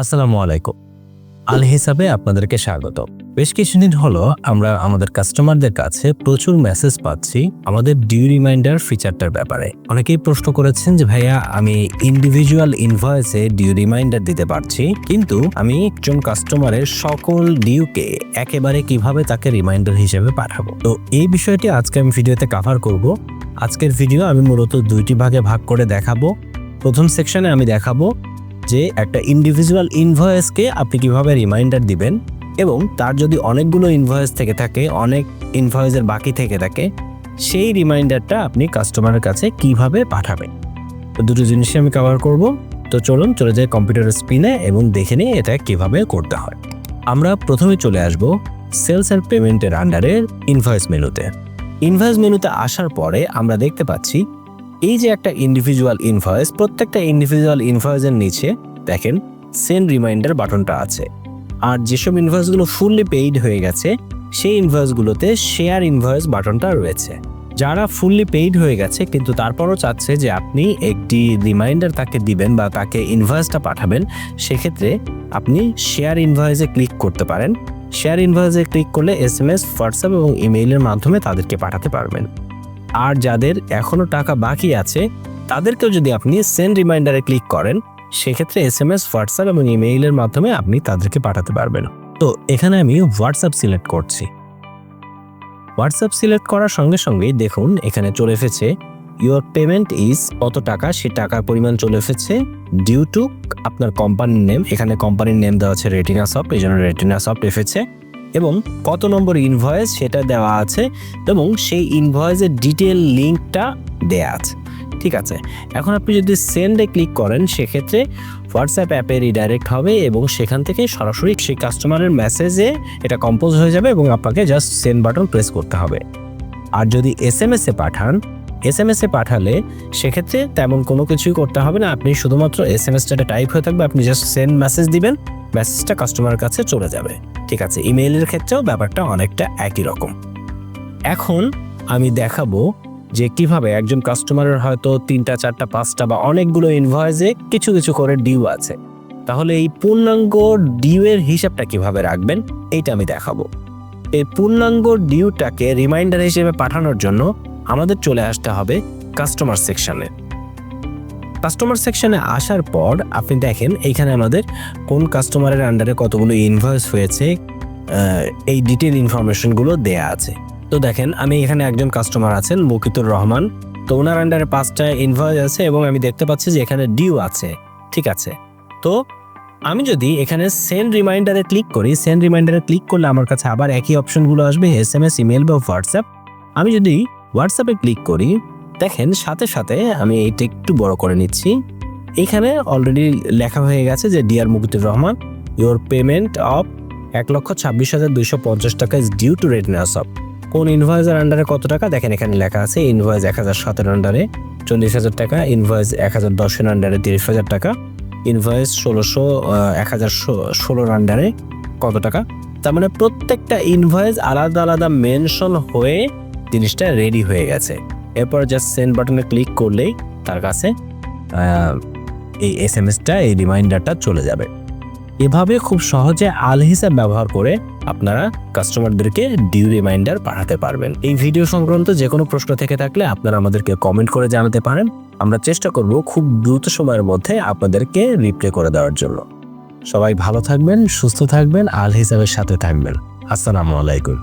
আসসালামু আলাইকুম। আল হিসাবে আপনাদেরকে স্বাগত। বেশ কিছুদিন হলো আমরা আমাদের কাস্টমারদের কাছে প্রচুর মেসেজ পাচ্ছি আমাদের ডিউ রিমাইন্ডার ফিচারটার ব্যাপারে। অনেকেই প্রশ্ন করেছেন যে, ভাইয়া, আমি ইন্ডিভিজুয়াল ইনভয়েসে ডিউ রিমাইন্ডার দিতে পারছি, কিন্তু আমি একজন কাস্টমারের সকল ডিউকে একেবারে কীভাবে তাকে রিমাইন্ডার হিসেবে পাঠাবো? তো এই বিষয়টি আজকে আমি ভিডিওতে কভার করব। আজকের ভিডিও আমি মূলত দুইটি ভাগে ভাগ করে দেখাবো। প্রথম সেকশনে আমি দেখাবো যে একটা ইন্ডিভিজুয়াল ইনভয়েসকে আপনি কীভাবে রিমাইন্ডার দিবেন এবং তার যদি অনেকগুলো ইনভয়েস থেকে থাকে, অনেক ইনভয়েসের বাকি থেকে থাকে, সেই রিমাইন্ডারটা আপনি কাস্টমারের কাছে কীভাবে পাঠাবেন? তো দুটো জিনিসই আমি কভার করব। তো চলুন, চলে যাই কম্পিউটার স্ক্রিনে এবং দেখে নিই এটা কীভাবে করতে হয়। আমরা প্রথমে চলে আসব সেলস অ্যান্ড পেমেন্টের আন্ডারে ইনভয়েস মেনুতে ইনভয়েস মেনুতে আসার পরে আমরা দেখতে পাচ্ছি এই যে একটা ইন্ডিভিজুয়াল ইনভয়েস প্রত্যেকটা ইন্ডিভিজুয়াল ইনভয়েসের নিচে দেখেন সেন্ড রিমাইন্ডার বাটনটা আছে। আর যেসব ইনভয়েসগুলো ফুললি পেইড হয়ে গেছে, সেই ইনভয়েসগুলোতে শেয়ার ইনভয়েস বাটনটা রয়েছে। যারা ফুললি পেইড হয়ে গেছে, কিন্তু তারপরও চাচ্ছে যে আপনি একটি রিমাইন্ডার তাকে দিবেন বা তাকে ইনভয়েসটা পাঠাবেন, সেক্ষেত্রে আপনি শেয়ার ইনভয়েসে ক্লিক করতে পারেন। শেয়ার ইনভয়েসে ক্লিক করলে এস এম এস হোয়াটসঅ্যাপ এবং ইমেইলের মাধ্যমে তাদেরকে পাঠাতে পারবেন। আর যাদের এখনও টাকা বাকি আছে, তাদেরকেও যদি আপনি সেন্ড রিমাইন্ডারে ক্লিক করেন, সেক্ষেত্রে এস এম এস হোয়াটসঅ্যাপ এবং ইমেইলের মাধ্যমে আপনি তাদেরকে পাঠাতে পারবেন। তো এখানে আমি হোয়াটসঅ্যাপ সিলেক্ট করছি। হোয়াটসঅ্যাপ সিলেক্ট করার সঙ্গে সঙ্গেই দেখুন, এখানে চলে এসেছে ইউর পেমেন্ট ইজ কত টাকা? সে টাকার পরিমাণ চলে এসেছে ডিউ টু আপনার কোম্পানির নেম এখানে কোম্পানির নেম দেওয়া আছে রেটিনা সফট এই জন্য রেটিনা সফট এসেছে। এবং কত নম্বর ইনভয়েস সেটা দেওয়া আছে এবং সেই ইনভয়েসের ডিটেল লিঙ্কটা দেয়া আছে। ঠিক আছে? এখন আপনি যদি সেন্ডে ক্লিক করেন, সেক্ষেত্রে হোয়াটসঅ্যাপ অ্যাপে রিডাইরেক্ট হবে এবং সেখান থেকে সরাসরি সেই কাস্টমারের মেসেজে এটা কম্পোজ হয়ে যাবে এবং আপনাকে জাস্ট সেন্ড বাটন প্রেস করতে হবে। আর যদি এস এম এসে পাঠান এস এম এসে পাঠালে সেক্ষেত্রে তেমন কোনো কিছুই করতে হবে না, আপনি শুধুমাত্র এস এম এসটা টাইপ হয়ে থাকবে, আপনি জাস্ট সেন্ড মেসেজ দিবেন মেসেজটা কাস্টমারের কাছে চলে যাবে। ঠিক আছে ইমেইলের ক্ষেত্রেও ব্যাপারটা অনেকটা একই রকম। এখন আমি দেখাবো যে কীভাবে একজন কাস্টমারের হয়তো তিনটা, চারটা, পাঁচটা বা অনেকগুলো ইনভয়েসে কিছু কিছু করে ডিউ আছে। তাহলে এই পূর্ণাঙ্গ ডিউ এর হিসাবটা কীভাবে রাখবেন, এইটা আমি দেখাবো। এই পূর্ণাঙ্গ ডিউটাকে রিমাইন্ডার হিসেবে পাঠানোর জন্য আমাদের চলে আসতে হবে কাস্টমার সেকশনে কাস্টমার সেকশনে আসার পর আপনি দেখেন এইখানে আমাদের কোন কাস্টমারের আন্ডারে কতগুলো ইনভয়েস হয়েছে এই ডিটেল ইনফরমেশনগুলো দেয়া আছে। তো দেখেন, আমি এখানে একজন কাস্টমার আছেন, মুকিতুর রহমান। তো ওনার আন্ডারে পাঁচটা ইনভয়েস আছে এবং আমি দেখতে পাচ্ছি যে এখানে ডিউ আছে, ঠিক আছে? তো আমি যদি এখানে সেন্ড রিমাইন্ডারে ক্লিক করি সেন্ড রিমাইন্ডারে ক্লিক করলে আমার কাছে আবার একই অপশনগুলো আসবে এস এম এস ইমেল বা হোয়াটসঅ্যাপ আমি যদি হোয়াটসঅ্যাপে ক্লিক করি দেখেন, সাথে সাথে আমি এইটা একটু বড় করে নিচ্ছি। এখানে অলরেডি লেখা হয়ে গেছে যে dear Mukitur Rahman your payment of এক লক্ষ ছাব্বিশ হাজার দুইশো পঞ্চাশ টাকা ইজ ডিউ টু রেটিনা সব কোন ইনভয়েসের আন্ডারে কত টাকা? দেখেন, এখানে লেখা আছে ইনভয়েস এক হাজার সতেরো আন্ডারে চল্লিশ হাজার টাকা ইনভয়েস এক হাজার দশের আন্ডারে তিরিশ হাজার টাকা ইনভয়েস ষোলোশো এক হাজার ষোলোর আন্ডারে কত টাকা? তার মানে প্রত্যেকটা ইনভয়েস আলাদা আলাদা মেনশন হয়ে জিনিসটা রেডি হয়ে গেছে। এরপর জাস্ট সেন্ড বাটনে ক্লিক করলেই তার কাছে এই এস এম এসটা এই রিমাইন্ডারটা চলে যাবে। এভাবে খুব সহজে আল হিসাব ব্যবহার করে আপনারা কাস্টমারদেরকে ডিউ রিমাইন্ডার পাঠাতে পারবেন। এই ভিডিও সংক্রান্ত যে কোনো প্রশ্ন থেকে থাকলে আপনারা আমাদেরকে কমেন্ট করে জানাতে পারেন। আমরা চেষ্টা করব খুব দ্রুত সময়ের মধ্যে আপনাদেরকে রিপ্লে করে দেওয়ার জন্য। সবাই ভালো থাকবেন, সুস্থ থাকবেন, আল হিসাবের সাথে থাকবেন। আসসালামু আলাইকুম।